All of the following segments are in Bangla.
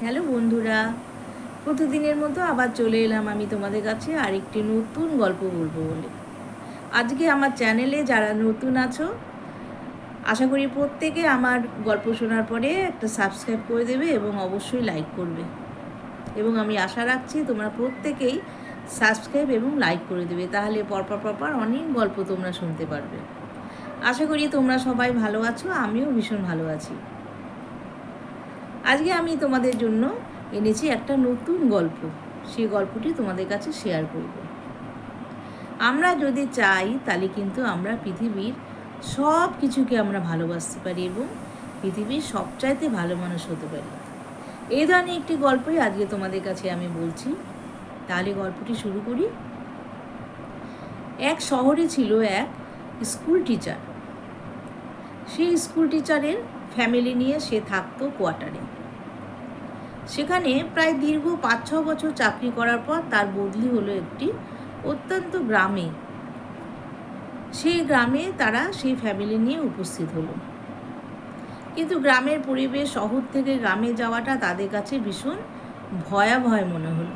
হ্যালো বন্ধুরা, প্রতিদিনের মতো আবার চলে এলাম আমি তোমাদের কাছে আরেকটি নতুন গল্প বলব বলে। আজকে আমার চ্যানেলে যারা নতুন আছো, আশা করি প্রত্যেকে আমার গল্প শোনার পরে একটা সাবস্ক্রাইব করে দেবে এবং অবশ্যই লাইক করবে। এবং আমি আশা রাখছি তোমরা প্রত্যেকেই সাবস্ক্রাইব এবং লাইক করে দেবে, তাহলে পরপর পরপর অনেক গল্প তোমরা শুনতে পারবে। আশা করি তোমরা সবাই ভালো আছো, আমিও ভীষণ ভালো আছি। আজকে আমি তোমাদের জন্য এনেছি একটা নতুন গল্প। সেই গল্পটি তোমাদের কাছে শেয়ার করব। আমরা যদি চাই, তাহলে কিন্তু আমরা পৃথিবীর সব কিছুকে আমরা ভালোবাসতে পারি এবং পৃথিবীর সবচাইতে ভালো মানুষ হতে পারি। এই ধরনের একটি গল্পই আজকে তোমাদের কাছে আমি বলছি। তাহলে গল্পটি শুরু করি। এক শহরে ছিল এক স্কুল টিচার সেই স্কুল টিচারের ফ্যামিলি নিয়ে সে থাকতো কোয়ার্টারে। সেখানে প্রায় দীর্ঘ পাঁচ ছ বছর চাকরি করার পর তার বদলি হলো একটি অত্যন্ত গ্রামে। সেই গ্রামে তারা সেই ফ্যামিলি নিয়ে উপস্থিত হলো। কিন্তু গ্রামের পরিবেশ শহর থেকে গ্রামে যাওয়াটা তাদের কাছে ভীষণ ভয়াবহ মনে হলো।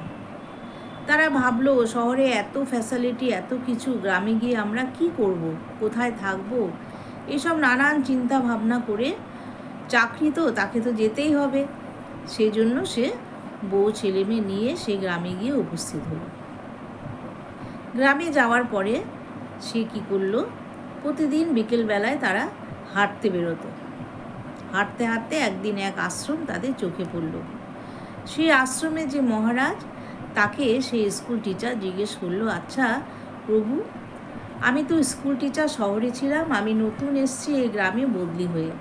তারা ভাবলো, শহরে এত ফ্যাসিলিটি এত কিছু, গ্রামে গিয়ে আমরা কি করব? কোথায় থাকব? এসব নানান চিন্তা ভাবনা করে চাকরি তো, তাকে তো যেতেই হবে। সেই জন্য সে বউ ছেলে মেয়ে নিয়ে সে গ্রামে গিয়ে উপস্থিত হলো। গ্রামে যাওয়ার পরে সে কি করল? প্রতিদিন বিকেলবেলায় তারা হাঁটতে বেরোতো। হাঁটতে হাঁটতে একদিন এক আশ্রম তাদের চোখে পড়ল। সেই আশ্রমে যে মহারাজ, তাকে সেই স্কুল টিচার জিজ্ঞেস করল আচ্ছা প্রভু, আমি তো স্কুল টিচার শহরে ছিলাম, আমি নতুন এসছি এই গ্রামে বদলি হয়ে।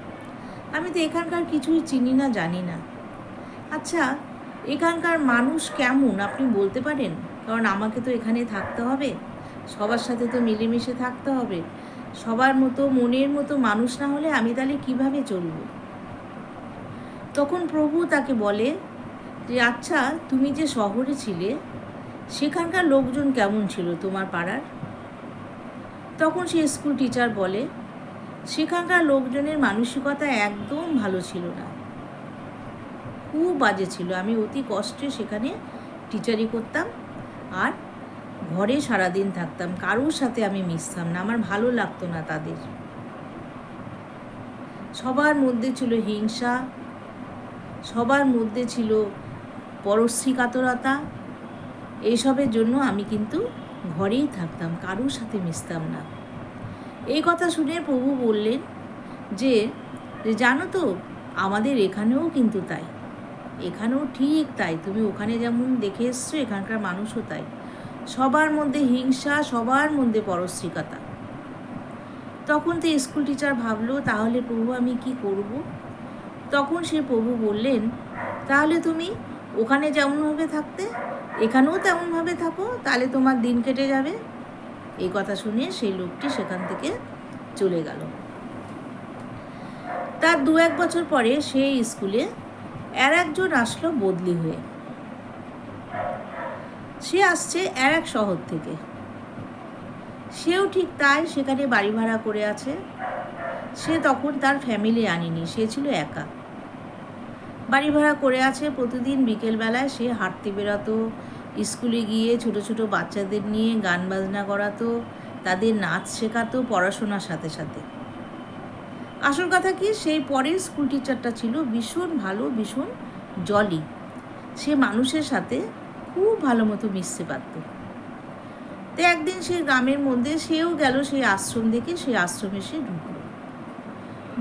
আমি তো এখানকার কিছুই চিনি না, জানি না। আচ্ছা এখানকার মানুষ কেমন, আপনি বলতে পারেন? কারণ আমাকে তো এখানে থাকতে হবে। সবার সাথে তো মিলেমিশে থাকতে হবে। সবার মতো, মনের মতো মানুষ না হলে আমি তাহলে কীভাবে চলব? তখন প্রভু তাকে বলে যে আচ্ছা তুমি যে শহরে ছিলে, সেখানকার লোকজন কেমন ছিল তোমার পাড়ার? তখন সে স্কুল টিচার বলে সেখানকার লোকজনের মানসিকতা একদম ভালো ছিল না। খুব বাজে ছিল। আমি অতি কষ্টে সেখানে টিচারি করতাম আর ঘরে সারাদিন থাকতাম। কারোর সাথে আমি মিশতাম না। আমার ভালো লাগতো না তাদের। সবার মধ্যে ছিল হিংসা, সবার মধ্যে ছিল পরশ্রী কাতরতা এইসবের জন্য আমি কিন্তু ঘরেই থাকতাম, কারোর সাথে মিশতাম না। এই কথা শুনে প্রভু বললেন, যে জানো তো, আমাদের এখানেও কিন্তু তাই। এখানেও ঠিক তাই। তুমি ওখানে যেমন দেখে এসছো, এখানকার মানুষও তাই। সবার মধ্যে হিংসা, সবার মধ্যে পরশ্রিকতা। তখন তো স্কুল টিচার ভাবলো, তাহলে প্রভু আমি কি করব? তখন সে প্রভু বললেন, তাহলে তুমি ওখানে যেমনভাবে থাকতে, এখানেও তেমনভাবে থাকো, তাহলে তোমার দিন কেটে যাবে। এই কথা শুনে সেই লোকটি সেখান থেকে চলে গেল। তার দু এক বছর পরে সেই স্কুলে আর একজন আসলো বদলি হয়ে। সে আসছে আর এক শহর থেকে। সেও ঠিক তাই সেখানে বাড়ি ভাড়া করে আছে। সে তখন তার ফ্যামিলি আনেনি, সে ছিল একা। বাড়ি ভাড়া করে আছে, প্রতিদিন বিকেলবেলায় সে হাঁটতে বেরোতো স্কুলে গিয়ে ছোট ছোট বাচ্চাদের নিয়ে গান বাজনা করাতো তাদের নাচ শেখাতো পড়াশোনার সাথে সাথে। আসল কথা কি, সেই পরের স্কুল টিচারটা ছিল ভীষণ ভালো, ভীষণ জলি সে মানুষের সাথে খুব ভালো মতো মিশতে পারত। তো একদিন সে গ্রামের মধ্যে সেও গেল সেই আশ্রম দেখে, সেই আশ্রমে সে ঢুকলো।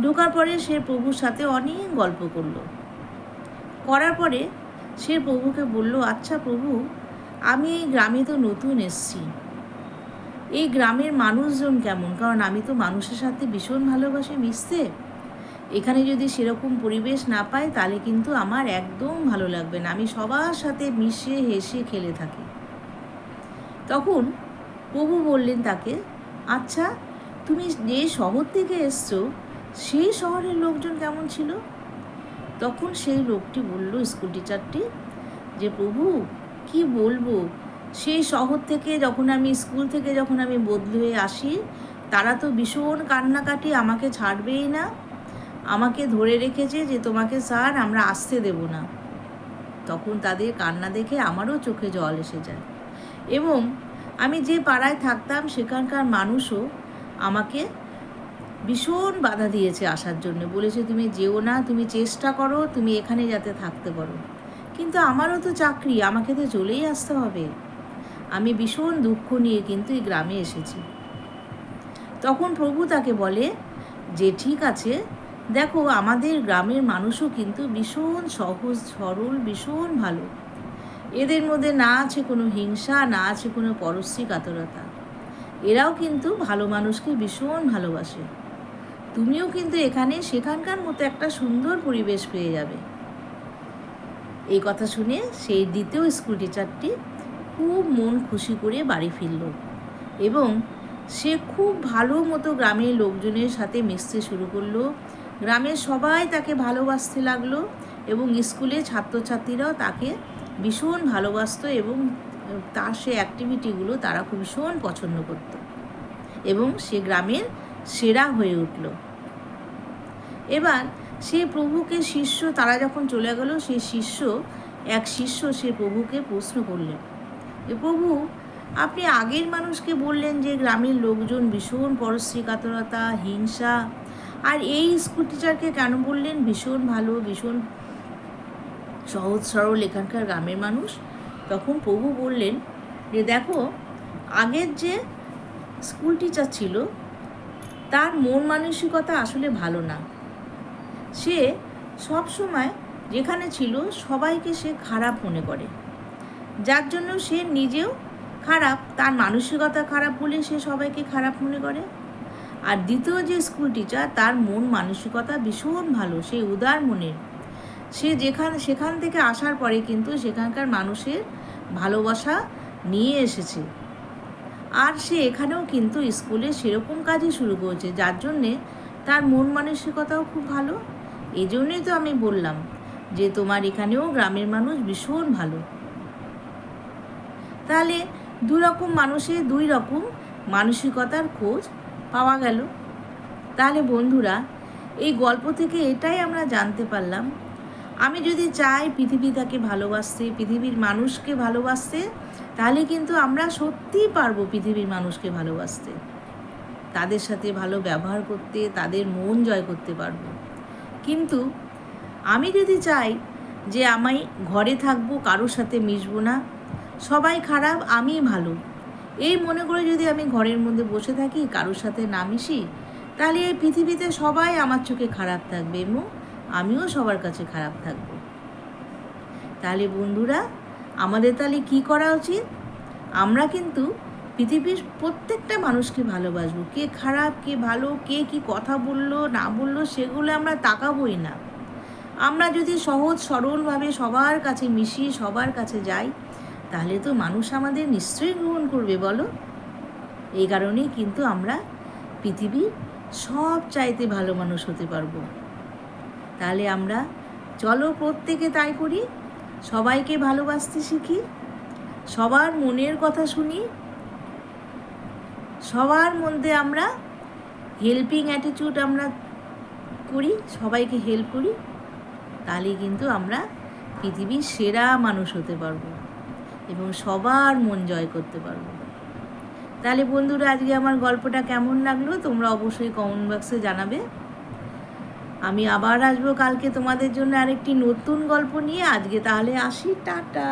ঢোকার পরে সে প্রভুর সাথে অনেক গল্প করল। করার পরে সে প্রভুকে বলল আচ্ছা প্রভু আমি এই গ্রামে তো নতুন এসছি। এই গ্রামের মানুষজন কেমন? কারণ আমি তো মানুষের সাথে ভীষণ ভালোবাসি মিশতে এখানে যদি সেরকম পরিবেশ না পাই, তাহলে কিন্তু আমার একদম ভালো লাগবে না। আমি সবার সাথে মিশে, হেসে খেলে থাকি। তখন প্রভু বললেন তাকে আচ্ছা তুমি যে শহর থেকে এসছো, সেই শহরের লোকজন কেমন ছিল? তখন সেই লোকটি বলল, স্কুল টিচারটি, যে প্রভু কি বলব? সেই শহর থেকে যখন আমি, স্কুল থেকে যখন আমি বদলি হয়ে আসি, তারা তো ভীষণ কান্নাকাটি আমাকে ছাড়বেই না। আমাকে ধরে রেখেছে যে, তোমাকে স্যার আমরা আসতে দেব না। তখন তাদের কান্না দেখে আমারও চোখে জল এসে যায়। এবং আমি যে পাড়ায় থাকতাম, সেখানকার মানুষও আমাকে ভীষণ বাধা দিয়েছে আসার জন্য। বলেছে, তুমি যেও না, তুমি চেষ্টা করো, তুমি এখানে যাতে থাকতে পারো। কিন্তু আমারও তো চাকরি, আমাকে তো চলেই আসতে হবে। আমি ভীষণ দুঃখ নিয়ে কিন্তু এই গ্রামে এসেছি। তখন প্রভু তাকে বলে, যে ঠিক আছে, দেখো আমাদের গ্রামের মানুষও কিন্তু ভীষণ সহজ, সরল, ভীষণ ভালো। এদের মধ্যে না আছে কোনো হিংসা, না আছে কোনো পরশ্রী কাতরতা। এরাও কিন্তু ভালো মানুষকে ভীষণ ভালোবাসে। তুমিও কিন্তু এখানে সেখানকার মতো একটা সুন্দর পরিবেশ পেয়ে যাবে। এই কথা শুনে সেই দ্বিতীয় স্কুল টিচারটি খুব মন খুশি করে বাড়ি ফিরল এবং সে খুব ভালো মতো গ্রামের লোকজনের সাথে মিশতে শুরু করল। গ্রামের সবাই তাকে ভালোবাসতে লাগল এবং স্কুলে ছাত্রছাত্রীরাও তাকে ভীষণ ভালোবাসতো এবং তার সে অ্যাক্টিভিটিগুলো তারা খুব ভীষণ পছন্দ করত এবং সে গ্রামের সেরা হয়ে উঠল। এবার সে প্রভুকে শিষ্য, তারা যখন চলে গেল, সেই শিষ্য, এক শিষ্য সে প্রভুকে প্রশ্ন করলেন যে, প্রভু, আপনি আগের মানুষকে বললেন যে, গ্রামের লোকজন ভীষণ পরশ্রী কাতরতা হিংসা, আর এই স্কুল টিচারকে কেন বললেন? ভীষণ ভালো, ভীষণ সহজ সরল এখানকার গ্রামের মানুষ। তখন প্রভু বললেন যে, দেখো, আগের যে স্কুল টিচার ছিল, তার মন মানসিকতা আসলে ভালো না। সে সব সময় যেখানে ছিল সবাইকে সে খারাপ মনে করে। যার জন্য সে নিজেও খারাপ, তার মানসিকতা খারাপ বলে সে সবাইকে খারাপ মনে করে। আর দ্বিতীয় যে স্কুল টিচার তার মন মানসিকতা ভীষণ ভালো, সে উদার মনের। সে যেখান, সেখান থেকে আসার পরে কিন্তু সেখানকার মানুষের ভালোবাসা নিয়ে এসেছে। আর সে এখানেও কিন্তু স্কুলে সেরকম কাজই শুরু করেছে, যার জন্যে তার মন মানসিকতাও খুব ভালো। এই জন্যই তো আমি বললাম যে তোমার এখানেও গ্রামের মানুষ ভীষণ ভালো। তাহলে দু রকম মানুষের দুই রকম মানসিকতার খোঁজ পাওয়া গেল। তাহলে বন্ধুরা, এই গল্প থেকে এটাই আমরা জানতে পারলাম। আমি যদি চাই পৃথিবী তাকে ভালোবাসতে, পৃথিবীর মানুষকে ভালোবাসতে, তাহলে কিন্তু আমরা সত্যিই পারব পৃথিবীর মানুষকে ভালোবাসতে। তাদের সাথে ভালো ব্যবহার করতে, তাদের মন জয় করতে পারব। কিন্তু আমি যদি চাই যে আমি ঘরে থাকব, কারোর সাথে মিশবো না, সবাই খারাপ আমি ভালো। এই মনে করে যদি আমি ঘরের মধ্যে বসে থাকি, কারোর সাথে না মিশি, তাহলে এই পৃথিবীতে সবাই আমার চোখে খারাপ থাকবে এবং আমিও সবার কাছে খারাপ থাকব। তাহলে বন্ধুরা, আমাদের তাহলে কি করা উচিত? আমরা কিন্তু পৃথিবীর প্রত্যেকটা মানুষকে ভালোবাসবো। কে খারাপ, কে ভালো, কে কি কথা বলল, না বলল, সেগুলো আমরা তাকাবোই না। আমরা যদি সহজ, সরলভাবে সবার কাছে মিশি, সবার কাছে যাই, তাহলে তো মানুষ আমাদের নিশ্চয়ই গ্রহণ করবে, বলো? এই কারণেই কিন্তু আমরা পৃথিবীর সব চাইতে ভালো মানুষ হতে পারব। তাহলে আমরা, চলো প্রত্যেকে তাই করি, সবাইকে ভালোবাসতে শিখি, সবার মনের কথা শুনি সবার মধ্যে আমরা হেল্পিং অ্যাটিটিউড আমরা করি, সবাইকে হেল্প করি তাহলে কিন্তু আমরা পৃথিবীর সেরা মানুষ হতে পারব এবং সবার মন জয় করতে পারব। তাহলে বন্ধুরা, আজকে আমার গল্পটা কেমন লাগল তোমরা অবশ্যই কমেন্ট বক্সে জানাবে। আমি আবার আসব কালকে তোমাদের জন্য আরেকটি নতুন গল্প নিয়ে। আজকে তাহলে আসি, টাটা।